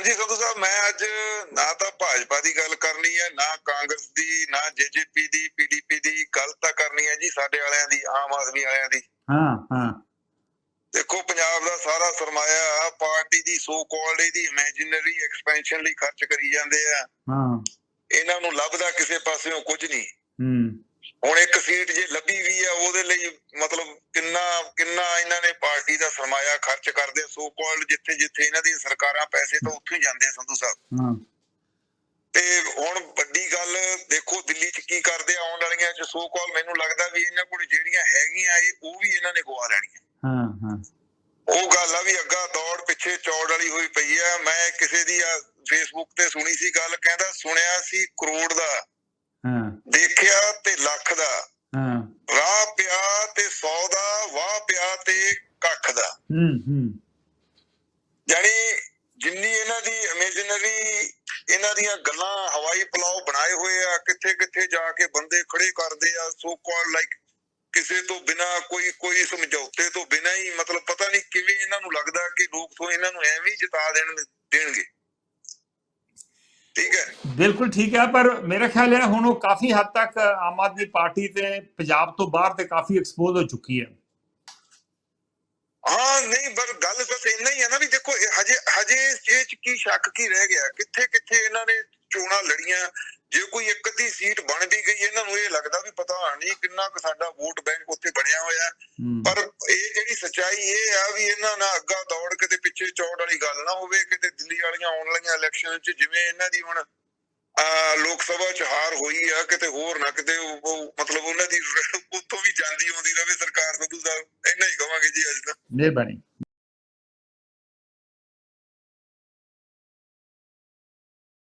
ਹਾਂਜੀ ਸੰਧੂ ਸਾਹਿਬ ਮੈਂ ਅੱਜ ਨਾ ਤਾਂ ਭਾਜਪਾ ਦੀ ਗੱਲ ਕਰਨੀ ਹੈ ਨਾ ਕਾਂਗਰਸ ਦੀ ਨਾ ਜੇਜੇਪੀ ਦੀ ਪੀਡੀਪੀ ਦੀ ਗੱਲ ਤਾਂ ਕਰਨੀ ਹੈ ਜੀ ਸਾਡੇ ਵਾਲਿਆਂ ਦੀ ਆਮ ਆਦਮੀ ਵਾਲਿਆਂ ਦੀ। ਹਾਂ ਹਾਂ। ਦੇਖੋ ਪੰਜਾਬ ਦਾ ਸਾਰਾ ਸਰਮਾਇਆ ਪਾਰਟੀ ਦੀ ਸੋ ਕਾਲਡ ਦੀ ਇਮੇਜਿਨਰੀ ਐਕਸਪੈਂਸ਼ਨ ਲਈ ਖਰਚ ਕਰੀ ਜਾਂਦੇ ਆ। ਹਾਂ। ਇਹਨਾਂ ਨੂੰ ਲੱਭਦਾ ਕਿਸੇ ਪਾਸਿਓਂ ਕੁਝ ਨਹੀਂ। ਹੂੰ। ਹੁਣ ਇੱਕ ਸੀਟ ਜੇ ਲੱਭੀ ਵੀ ਆ ਉਹਦੇ ਲਈ ਮਤਲਬ ਕਿੰਨਾ ਸਰਮਾਇਆ ਖਰਚ ਕਰਦੇ ਸੋ ਕਾਲਡ ਜਿੱਥੇ ਜਿੱਥੇ ਇਹਨਾਂ ਦੀਆਂ ਸਰਕਾਰਾਂ ਪੈਸੇ ਤਾਂ ਉੱਥੇ ਹੀ ਜਾਂਦੇ ਸੰਧੂ ਸਾਹਿਬ। ਹਾਂ। ਤੇ ਹੁਣ ਵੱਡੀ ਗੱਲ ਦੇਖੋ ਦਿੱਲੀ 'ਚ ਕੀ ਕਰਦੇ ਆ ਆਉਣ ਵਾਲੀਆਂ 'ਚ ਸੋ ਕਾਲ ਮੈਨੂੰ ਲੱਗਦਾ ਵੀ ਇਹਨਾਂ ਕੋਲ ਜਿਹੜੀਆਂ ਹੈਗੀਆਂ ਇਹ ਉਹ ਵੀ ਇਹਨਾਂ ਨੇ ਗਵਾ ਲੈਣੀਆਂ। ਹਾਂ ਹਾਂ। ਉਹ ਗੱਲ ਆ ਵੀ ਅੱਗਾ ਦੌੜ ਪਿੱਛੇ ਚੌੜ ਵਾਲੀ ਹੋਈ ਪਈ ਆ। ਮੈਂ ਕਿਸੇ ਦੀ ਆ ਫੇਸਬੁੱਕ ਤੇ ਸੁਣੀ ਸੀ ਗੱਲ ਕਹਿੰਦਾ ਸੁਣਿਆ ਸੀ ਕਰੋੜ ਦਾ। ਹਾਂ। ਦੇਖਿਆ ਤੇ ਲੱਖ ਦਾ। ਹਾਂ। ਰਾਹ ਪਿਆ ਤੇ 100 ਦਾ ਵਾਹ ਪਿਆ ਤੇ ਦਾ ਹੂੰ ਹੂੰ। ਯਾਨੀ ਜਿੰਨੀ ਇਹਨਾਂ ਦੀ ਇਮੇਜਿਨਰੀ ਇਹਨਾਂ ਦੀਆਂ ਗੱਲਾਂ ਹਵਾਈ ਪਲਾਓ ਬਣਾਏ ਹੋਏ ਆ ਕਿੱਥੇ ਕਿੱਥੇ ਜਾ ਕੇ ਬੰਦੇ ਖੜੇ ਕਰਦੇ ਆ ਸੋ ਕਾਲ ਲਾਈਕ ਕਿਸੇ ਤੋਂ ਬਿਨਾ ਕੋਈ ਕੋਈ ਸਮਝੌਤੇ ਤੋਂ ਬਿਨਾ ਹੀ ਮਤਲਬ ਪਤਾ ਨਹੀਂ ਕਿਵੇਂ ਇਹਨਾਂ ਨੂੰ ਲੱਗਦਾ ਕਿ ਲੋਕ ਤੋਂ ਇਹਨਾਂ ਨੂੰ ਐਵੇਂ ਜਿਤਾ ਦੇਣ ਦੇਣਗੇ। ਠੀਕ ਹੈ? ਬਿਲਕੁਲ ਠੀਕ ਹੈ ਪਰ ਮੇਰਾ ਖਿਆਲ ਹੈ ਹੁਣ ਉਹ ਕਾਫੀ ਹੱਦ ਤੱਕ ਆਮ ਆਦਮੀ ਪਾਰਟੀ ਤੇ ਪੰਜਾਬ ਤੋਂ ਬਾਹਰ ਤੇ ਕਾਫੀ ਐਕਸਪੋਜ਼ ਹੋ ਚੁੱਕੀ ਹਾਂ। ਨਹੀਂ ਪਰ ਗੱਲ ਬਸ ਇੰਨਾ ਹੀ ਹੈ ਨਾ ਵੀ ਦੇਖੋ ਇਹ ਹਜੇ ਹਜੇ ਇਸ ਚੀਜ਼ 'ਚ ਕੀ ਸ਼ੱਕ ਕੀ ਰਹਿ ਗਿਆ? ਕਿੱਥੇ ਕਿੱਥੇ ਇਹਨਾਂ ਨੇ ਚੋਣਾਂ ਲੜੀਆਂ? ਜੇ ਕੋਈ ਇੱਕ ਅੱਧੀ ਸੀਟ ਬਣ ਵੀ ਗਈ ਇਹਨਾਂ ਨੂੰ ਇਹ ਲੱਗਦਾ ਵੀ ਪਤਾ ਨਹੀਂ ਕਿੰਨਾ ਕੁ ਸਾਡਾ ਵੋਟ ਬੈਂਕ ਉੱਥੇ ਬਣਿਆ ਹੋਇਆ ਪਰ ਇਹ ਜਿਹੜੀ ਸੱਚਾਈ ਇਹ ਆ ਵੀ ਇਹਨਾਂ ਨਾਲ ਅੱਗਾ ਦੌੜ ਕਿਤੇ ਪਿੱਛੇ ਚੌੜ ਵਾਲੀ ਗੱਲ ਨਾ ਹੋਵੇ ਕਿਤੇ ਦਿੱਲੀ ਵਾਲੀਆਂ ਆਉਣ ਵਾਲੀਆਂ ਇਲੈਕਸ਼ਨ 'ਚ ਜਿਵੇਂ ਇਹਨਾਂ ਦੀ ਹੁਣ ਆ ਲੋਕ ਸਭਾ 'ਚ ਹਾਰ ਹੋਈ ਆ ਕਿਤੇ ਹੋਰ ਨਾ ਕਿਤੇ ਮਤਲਬ ਉਹਨਾਂ ਦੀ ਉੱਥੋਂ ਵੀ ਇੰਨਾ ਹੀ ਕਵਾਂਗੇ ਜੀ ਅੱਜ ਤਾਂ। ਮਿਹਰਬਾਨੀ।